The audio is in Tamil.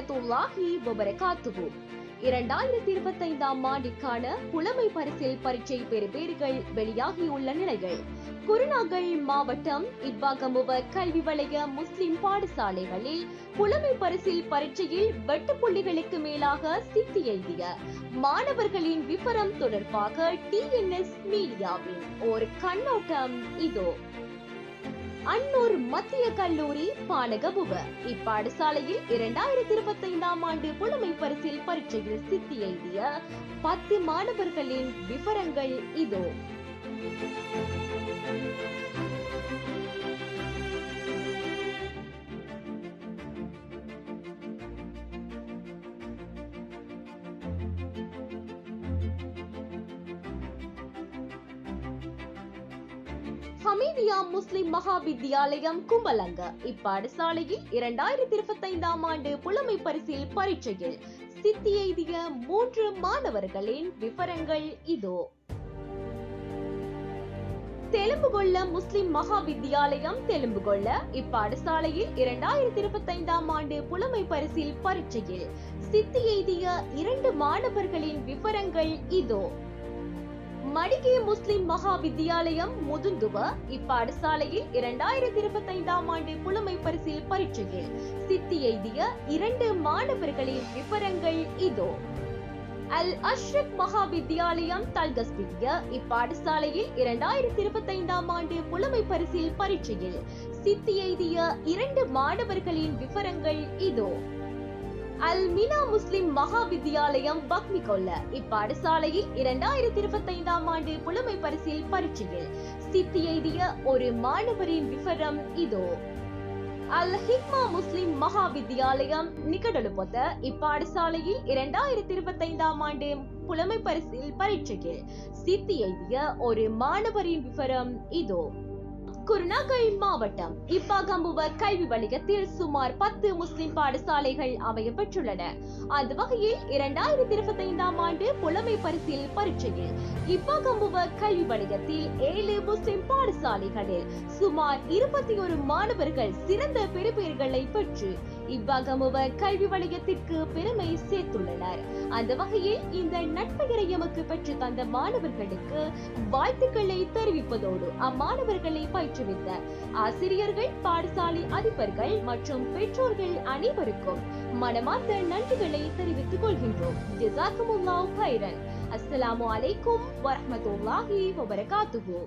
வரமத்துல்லாஹி வபரகாத்துவு வரஹ்மத்துல்லாஹி வபரகாத்துஹு. இரண்டாயிரத்தி இருபத்தைந்தாம் ஆண்டிற்கான புலமை பரிசில் பரீட்சை பெறுபேறுகள் வெளியாகியுள்ள நிலையில் குருநாகல் மாவட்டம் இப்பாகமுவ கல்வி வலய முஸ்லிம் பாடசாலைகளில் புலமை பரிசில் பரீட்சையில் வெட்டு புள்ளிகளுக்கு மேலாக சித்தி எழுதிய மாணவர்களின் விவரம் தொடர்பாக டிஎன்எஸ் மீடியாவின் ஒரு கண்ணோட்டம் இதோ. அன்னூர் மத்திய கல்லூரி பானகபுவ இப்பாடசாலையில் இரண்டாயிரத்தி இருபத்தி ஐந்தாம் ஆண்டு புலமை பரிசில் பரீட்சையில் சித்தி எழுதிய பத்து மாணவர்களின் விவரங்கள் இதோ. ஹமீதியா முஸ்லிம் மகா வித்தியாலயம் கும்பலங்க. இப்பாடசாலையில் இரண்டாயிரத்தி இருபத்தி ஐந்தாம் ஆண்டு புலமை பரிசில் பரீட்சையில் சித்தி எய்திய மூன்று மாணவர்களின் விவரங்கள் இதோ. தெலும்புகொள்ள முஸ்லிம் மகா வித்தியாலயம் தெலும்புகொள்ள இப்பாடசாலையில் இரண்டாயிரத்தி இருபத்தி ஐந்தாம் ஆண்டு புலமை பரிசில் பரீட்சையில் சித்தி எய்திய இரண்டு மாணவர்களின் விவரங்கள் இதோ. மடிகே முஸ்லிம் மகா வித்தியாலயம் முதுந்துவ இப்பாடசாலையில் இரண்டாயிரத்தி இருபத்தி ஐந்தாம் ஆண்டு புலமை பரிசில் பரீட்சையில் சித்தி எய்திய இரண்டு மாணவர்களின் விவரங்கள் இதோ. அல் அஷ்ரப் மகா வித்தியாலயம் தல்கஸ்பிரிய இப்பாடசாலையில் இரண்டாயிரத்தி இருபத்தி ஐந்தாம் ஆண்டு புலமை பரிசில் பரீட்சையில் சித்தி எய்திய இரண்டு மாணவர்களின் விவரங்கள் இதோ. அல் மினா முஸ்லிம் மகா வித்தியாலயம் பக்மிகொல்ல இப்பாடசாலையில் இரண்டாயிரத்தி இருபத்தி ஐந்தாம் ஆண்டு புலமை பரிசில் பரீட்சையில் சித்தி எழுதிய ஒரு மாணவரின் விவரம் இதோ. அல் ஹிக்மா முஸ்லிம் மகா வித்தியாலயம் நிகடலுபொத்த இப்பாடசாலையில் இரண்டாயிரத்தி இருபத்தி ஐந்தாம் ஆண்டு புலமை பரிசில் பரீட்சையில் சித்தி எய்திய ஒரு மாணவரின் விவரம் இதோ. குருநாகல் மாவட்டம் இப்பாகம்புவர் கல்வி வணிகத்தில் சுமார் பத்து முஸ்லிம் பாடசாலைகள் அமைய பெற்றுள்ளன. அந்த வகையில் இரண்டாயிரத்தி இருபத்தி ஐந்தாம் ஆண்டு புலமை பரிசில் பரீட்சையில் இப்பாகம்புவர் கல்வி வணிகத்தில் ஏழு முஸ்லிம் பாடசாலைகளில் சுமார் இருபத்தி ஒரு மாணவர்கள் சிறந்த பெறுபேறுகளை பெற்று இப்பாகமுவ கல்வி வணிகத்திற்கு பெருமை சேர்த்துள்ளனர். அந்த வகையில் இந்த நட்பெயரை எமக்கு பெற்று தந்த மாணவர்களுக்கு வாழ்த்துக்களை தெரிவிப்பதோடு அம்மாணவர்களை பயிற்றுவித்த ஆசிரியர்கள் பாடசாலை அதிபர்கள் மற்றும் பெற்றோர்கள் அனைவருக்கும் மனமார்ந்த நன்றிகளை தெரிவித்துக் கொள்கின்றோம். ஜிசாக்குமுல்லாஹ் ஹைரன் அஸ்ஸலாமு அலைக்கும் வரஹ்மத்துல்லாஹி வபரகாத்துஹு.